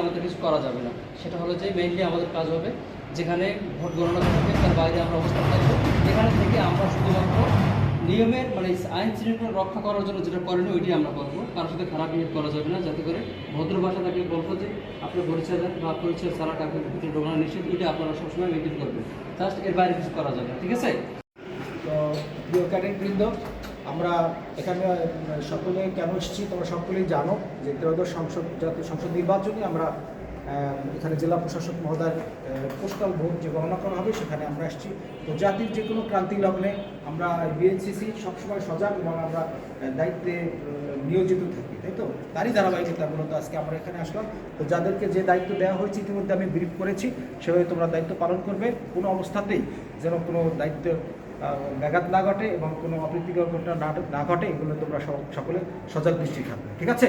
আমাদের কিছু করা যাবে না। সেটা হলো যে মেইনলি আমাদের কাজ হবে যেখানে ভোট গণনা থাকবে তার বাইরে আমরা অবস্থান থাকব এখানে থেকে আমরা শুধুমাত্র নিয়মের মানে আইন শৃঙ্খলা রক্ষা করার জন্য যেটা করণীয় ওইটি আমরা করব। কারোর সাথে খারাপ বিহেভ করা যাবে না, যাতে করে ভদ্র ভাষা তাকে বলব যে আপনি পরিচয় দেন বা পরিচয় ছাড়া কাউকে ভিতরে ঢোকানো নিষেধ, ওইটা আপনারা সবসময় মেনটেন করবেন। জাস্ট এর বাইরে কিছু করা যাবে ঠিক আছে? তো প্রিয় ক্যাডেটবৃন্দ, আমরা এখানে সকলে কেন এসেছি, তোমরা সকলেই জানো যে ত্রয়োদশ সংসদ, জাতীয় সংসদ নির্বাচনে আমরা এখানে জেলা প্রশাসক মহোদয়ের পোস্টাল ভোট যে গণনা করা হবে, সেখানে আমরা আসছি। তো জাতির যে কোনো ক্রান্তি লগ্নে আমরা বিএনসিসি সবসময় সজাগ এবং আমরা দায়িত্বে নিয়োজিত থাকি, তাই তো? তারই ধারাবাহিকতা মূলত আজকে আমরা এখানে আসলাম। তো যাদেরকে যে দায়িত্ব দেওয়া হয়েছে, ইতিমধ্যে আমি ব্রিফ করেছি। সেভাবে তোমরা দায়িত্ব পালন করবে। কোনো অবস্থাতেই যেন কোনো দায়িত্ব ব্যাঘাত না ঘটে এবং কোনো অপ্রীতিকর ঘটনা না ঘটে, এগুলো তোমরা সকলে সজাগ দৃষ্টি থাকবে। ঠিক আছে?